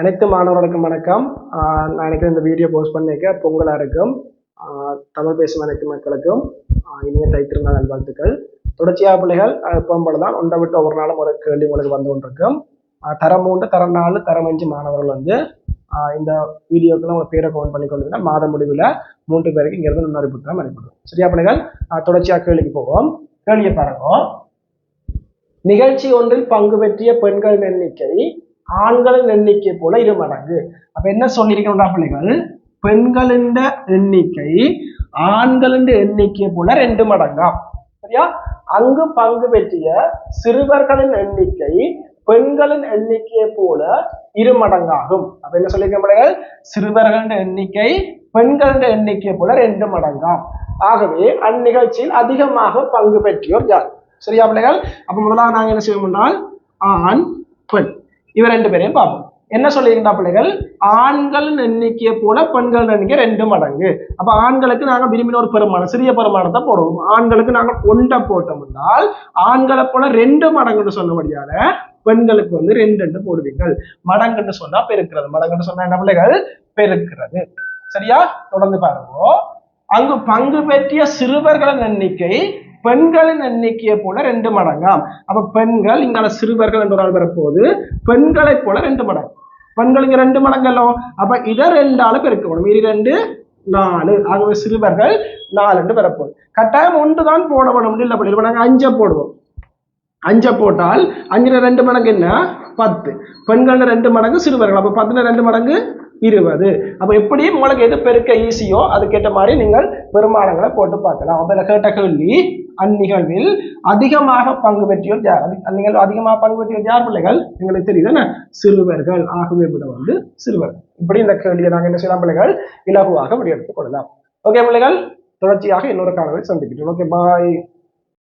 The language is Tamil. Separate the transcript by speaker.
Speaker 1: அனைத்து மாணவர்களுக்கும் வணக்கம். நான் நினைக்கிறேன் இந்த வீடியோ போஸ்ட் பண்ணிக்க பொங்கலாருக்கும் தமிழ் பேசும் அனைத்து மக்களுக்கும் இனிய தைத்திருநாள் நல்வாழ்த்துக்கள். தொடர்ச்சியாக பிள்ளைகள் எப்பவும் போலதான் ஒன்றை விட்டு ஒவ்வொரு நாளும் ஒரு கேள்வி உங்களுக்கு வந்து கொண்டிருக்கும். தரம் மூன்று தரம் நாலு தரம் அஞ்சு மாணவர்கள் வந்து இந்த வீடியோக்குள்ள உங்கள் பேரை கவுண்ட் பண்ணி கொள்ளுங்க மாத முடிவில் மூன்று பேருக்கு இங்கிருந்து முன்னறி புத்தகம் அனுப்பிவிடும் சரியா பிள்ளைகள்? தொடர்ச்சியாக கேள்விக்கு போவோம். கேள்வியை பாருங்க. நிகழ்ச்சி ஒன்றில் பங்கு பெற்றிய பெண்களின் எண்ணிக்கை ஆண்களின் எண்ணிக்கை போல இரு மடங்கு. அப்ப என்ன சொல்லியிருக்கோம்டா பிள்ளைகள்? பெண்களின் எண்ணிக்கை ஆண்களின் எண்ணிக்கை போல ரெண்டு மடங்கா. சரியா? அங்கு பங்கு பெற்றிய சிறுவர்களின் எண்ணிக்கை பெண்களின் எண்ணிக்கையை போல இரு மடங்காகும் அப்ப என்ன சொல்லியிருக்க பிள்ளைகள்? சிறுவர்களின் எண்ணிக்கை பெண்கள எண்ணிக்கை போல ரெண்டு மடங்காம். ஆகவே அந்நிகழ்ச்சியில் அதிகமாக பங்கு பெற்றியோர் யார்? சரியா பிள்ளைகள்? அப்ப முதலாக நாங்க என்ன செய்வோம் என்றால் ஆண் பெண். இவ ரெண்டு பேரையும் பார்ப்போம். என்ன சொல்லியிருந்தா பிள்ளைகள்? ஆண்களின் எண்ணிக்கையை போல பெண்களின் எண்ணிக்கை ரெண்டு மடங்கு. அப்ப ஆண்களுக்கு நாங்க விரும்பின ஒரு பெருமானம் சிறிய பெருமானத்தை போடுவோம். ஆண்களுக்கு நாங்கள் ஒன்றை போட்டோம் என்றால் ஆண்களை போல ரெண்டு மடங்குன்னு சொன்னபடியால பெண்களுக்கு வந்து ரெண்டு ரெண்டு போடுவீர்கள். மடங்குன்னு சொன்னா பெருக்கிறது. மடங்குன்னு சொன்னா என்ன பிள்ளைகள்? பெருக்கிறது. சரியா? தொடர்ந்து பாருங்க. அங்கு பங்கு பெற்றிய சிறுவர்களின் எண்ணிக்கை பெண்களின் எண்ணிக்கையை போல ரெண்டு மடங்காம். அப்ப பெண்கள் இங்கால சிறுவர்கள் என்ற நாள் ஆள் வரப்போகுது. பெண்களை போல ரெண்டு மடங்கு. பெண்கள் இங்க ரெண்டு மடங்கல்லோ? அப்ப இதை ரெண்டால பெருக்கணும். மீறி ரெண்டு நாலு. ஆகவே சிறுவர்கள் நாலு வரப்போகுது. கட்டாயம் ஒன்று தான் போட வேணும் இல்லை. அப்படி நாங்கள் அஞ்சை போடுவோம். அஞ்சை போட்டால் அஞ்சில் ரெண்டு மடங்கு என்ன? பத்து. பெண்களில் ரெண்டு மடங்கு சிறுவர்கள். அப்போ பத்தில் ரெண்டு மடங்கு இருபது. அப்போ எப்படி உங்களுக்கு எது பெருக்க ஈஸியோ அதுக்கேற்ற மாதிரி நீங்கள் வருமானங்களை போட்டு பார்க்கலாம். அதில் கேட்ட கேள்வி அந்நிகழ்வில் அதிகமாக பங்கு பெற்றியோர் யார்? அந்நிகழ்வு அதிகமாக பங்கு பெற்றியோர் யார் பிள்ளைகள்? எங்களுக்கு தெரியுதுன்னு சிறுவர்கள். ஆகவே விட வந்து சிறுவர்கள். இப்படி இந்த கேள்வியை நாங்கள் என்ன செய்யலாம் பிள்ளைகள்? இலகுவாக முடிவெடுத்துக் கொள்ளலாம். ஓகே பிள்ளைகள்? தொடர்ச்சியாக இன்னொரு காணொலி சந்திக்கிறோம். Okay bye